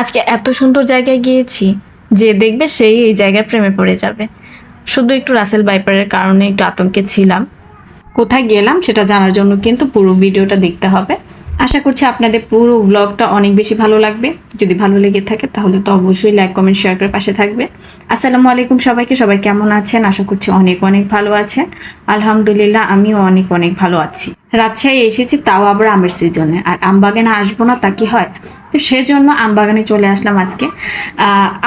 আজকে এত সুন্দর জায়গায় গিয়েছি যে দেখবে সেই এই জায়গায় প্রেমে পড়ে যাবে। শুধু একটু রাসেল বাইপারের কারণে একটু আতঙ্কে ছিলাম। কোথায় গেলাম সেটা জানার জন্য কিন্তু পুরো ভিডিওটা দেখতে হবে। আশা করছি আপনাদের পুরো ব্লগটা অনেক বেশি ভালো লাগবে। যদি ভালো লেগে থাকে তাহলে তো অবশ্যই লাইক কমেন্ট শেয়ার করে পাশে থাকবে। আসসালামু আলাইকুম সবাইকে, সবাই কেমন আছেন? আশা করছি অনেক অনেক ভালো আছেন। আলহামদুলিল্লাহ, আমিও অনেক অনেক ভালো আছি। রাজশাহী এসেছি, তাও আবার আমের সিজনে আর আমবাগানে আসব না তা কি হয়? তো সেজন্য আমবাগানে চলে আসলাম আজকে।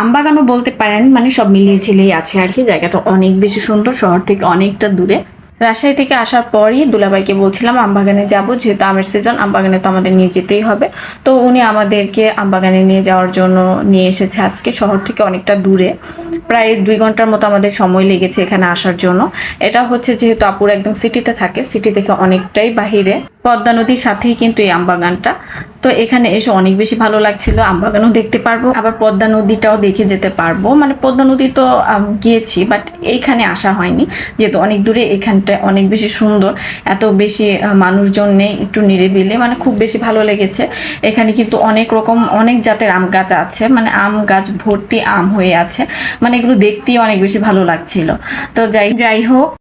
আমবাগানও বলতে পারেন মানে সব মিলিয়ে ঝিলেই আছে আর কি, জায়গাটা অনেক বেশি সুন্দর, শহর থেকে অনেকটা দূরে। রাজশাহী থেকে আসার পরই দুলাভাইকে বলছিলাম, আমবাগানে যাব, যেহেতু আমের সিজন আমবাগানে তো আমাদের নিয়ে যেতেই হবে। তো উনি আমাদেরকে আমবাগানে নিয়ে যাওয়ার জন্য নিয়ে এসেছে আজকে, শহর থেকে অনেকটা দূরে। প্রায় দুই ঘণ্টার মতো আমাদের সময় লেগেছে এখানে আসার জন্য। এটা হচ্ছে যেহেতু আপুর একদম সিটিতে থাকে সিটি থেকে অনেকটাই বাহিরে। পদ্মা নদীর সাথেই কিন্তু এই আমবাগানটা। তো এখানে এসে অনেক বেশি ভালো লাগছিল আমবাগানও দেখতে পারব? আবার পদ্মা নদীটাও দেখে যেতে পারব। মানে পদ্মা নদী তো গিয়েছি বাট এইখানে আসা হয়নি। যেহেতু অনেক দূরে এখানটা অনেক বেশি সুন্দর। এত বেশি মানুষজন নেই, একটু নিরিবিলি মানে খুব বেশি ভালো লেগেছে। এখানে কিন্তু অনেক রকম, অনেক জাতের আম গাছ আছে। মানে আম গাছ ভর্তি আম হয়ে আছে। মানে এগুলো দেখতেই অনেক বেশি ভালো লাগছিল। তো যাই যাই হোক।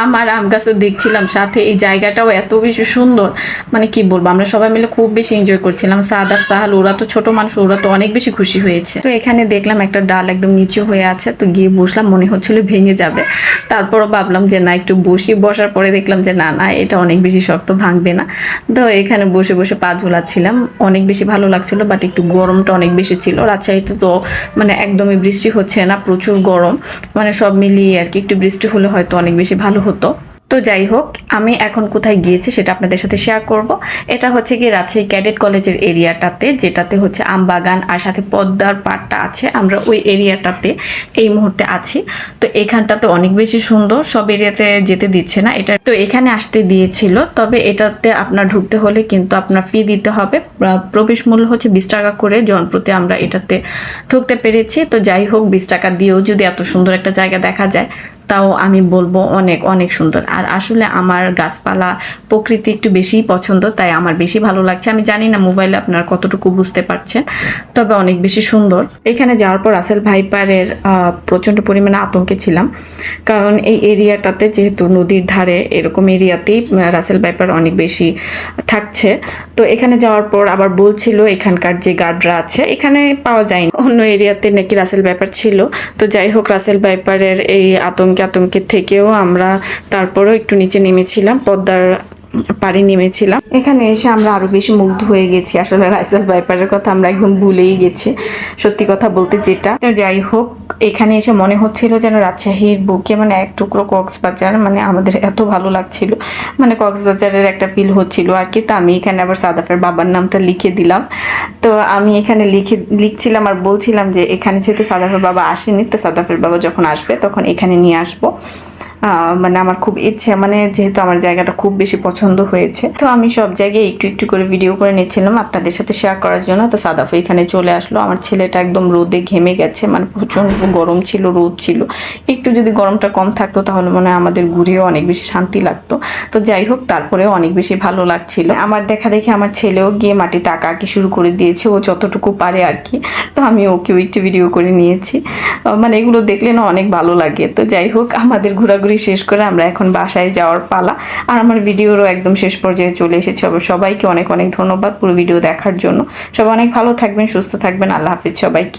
আম আর আম গাছও দেখছিলাম, সাথে এই জায়গাটাও এত বেশি সুন্দর। মানে কি বলব, আমরা সবাই মিলে খুব বেশি এনজয় করছিলাম। সাদ আর সাহাল, ওরা তো ছোট মানুষ, ওরা তো অনেক বেশি খুশি হয়েছে। তো এখানে দেখলাম একটা ডাল একদম নিচু হয়ে আছে, তো গিয়ে বসলাম, মনে হচ্ছিল ভেঙে যাবে। তারপরও ভাবলাম যে না, একটু বসি, বসার পরে দেখলাম যে না না, এটা অনেক বেশি শক্ত, ভাঙবে না। তো এখানে বসে বসে পা ঝোলাচ্ছিলাম। অনেক বেশি ভালো লাগছিল বাট একটু গরমটা অনেক বেশি ছিল। রাজশাহীতে তো মানে একদমই বৃষ্টি হচ্ছে না, প্রচুর গরম। মানে সব মিলিয়ে আর কি, একটু বৃষ্টি হলে হয়তো অনেক বেশি ভালো হতো। তো যাই হোক, আমি এখন কোথায় গিয়েছি সেটা আপনাদের সাথে শেয়ার করব। এটা হচ্ছে কি রাজশাহী ক্যাডেট কলেজের এরিয়াটাতে, যেটাতে হচ্ছে আমবাগান আর সাথে পদ্মার পাড়টা আছে। আমরা ওই এরিয়াটাতে এই মুহূর্তে আছি। তো এখানটাতে অনেক বেশি সুন্দর, সব এরিয়াতে যেতে দিচ্ছে না। এটা তো এখানে আসতে দিয়েছিল, তবে এটাতে আপনার ঢুকতে হলে কিন্তু আপনার ফি দিতে হবে। প্রবেশ মূল্য হচ্ছে বিশ টাকা করে জনপ্রতি আমরা এটাতে ঢুকতে পেরেছি। তো যাই হোক, বিশ টাকা দিয়েও যদি এত সুন্দর একটা জায়গা দেখা যায় তাও আমি বলব অনেক অনেক সুন্দর। আর আসলে আমার গাছপালা প্রকৃতি একটু বেশিই পছন্দ, তাই আমার বেশি ভালো লাগছে। আমি জানি না মোবাইলে আপনারা কতটুকু বুঝতে পারছেন, তবে অনেক বেশি সুন্দর। এখানে যাওয়ার পর রাসেল ভাইপারের প্রচণ্ড পরিমাণে আতঙ্কে ছিলাম। কারণ এই এরিয়াটাতে যেহেতু নদীর ধারে এরকম এরিয়াতেই রাসেল ভাইপার অনেক বেশি থাকছে। তো এখানে যাওয়ার পর আবার বলছিল এখানকার যে গার্ডরা আছে, এখানে পাওয়া যায়নি। অন্য এরিয়াতে নাকি রাসেল ভাইপার ছিল। তো যাই হোক, রাসেল ভাইপারের এই আতঙ্কে আতঙ্কের থেকেও আমরা তারপরও একটু নিচে নেমেছিলাম। পদ্মার পাড়ে নেমেছিলাম। এখানে এসে আমরা আরও বেশি মুগ্ধ হয়ে গেছি। আসলে রাইসেল ভাইপারের কথা আমরা একদম ভুলেই গেছি। সত্যি কথা বলতে যেটা। তো যাই হোক, এখানে এসে মনে হচ্ছিল যেন রাজশাহীর বুকে মানে এক টুকরো কক্সবাজার মানে আমাদের এত ভালো লাগছিল। মানে কক্সবাজারের একটা ফিল হচ্ছিল আর কি। তো আমি এখানে আবার সাদাফের বাবার নামটা লিখে দিলাম। তো আমি এখানে লিখে, লিখছিলাম আর বলছিলাম যে এখানে যেহেতু সাদাফের বাবা আসেনি, তো সাদাফের বাবা যখন আসবে তখন এখানে নিয়ে আসব। মানে আমার খুব ইচ্ছে মানে যেহেতু আমার জায়গাটা খুব বেশি পছন্দ হয়েছে। তো আমি সব জায়গায় একটু একটু করে ভিডিও করে নিচ্ছিলাম আপনাদের সাথে শেয়ার করার জন্য। তো সাদাফ এখানে চলে আসলো। আমার ছেলেটা একদম রোদে ঘেমে গেছে মানে প্রচণ্ড গরম ছিল, রোদ ছিল। একটু যদি গরমটা কম থাকতো তাহলে মনে হয় আমাদের ঘুরেও অনেক বেশি শান্তি লাগতো। তো যাই হোক, তারপরেও অনেক বেশি ভালো লাগছিল। আমার দেখা দেখে আমার ছেলেও গিয়ে মাটি টাকা আঁকি শুরু করে দিয়েছে, ও যতটুকু পারে আর কি। তো আমি ওকেও একটু ভিডিও করে নিয়েছি। মানে এগুলো দেখলে না অনেক ভালো লাগে। তো যাই হোক, আমাদের ঘোরাঘুরি শেষ করে আমরা এখন বাসায় যাওয়ার পালা। আর আমার ভিডিওরও একদম শেষ পর্যায়ে চলে এসেছে। সবাইকে অনেক অনেক ধন্যবাদ পুরো ভিডিও দেখার জন্য। সবাই অনেক ভালো থাকবেন, সুস্থ থাকবেন। আল্লাহ হাফিজ সবাইকে।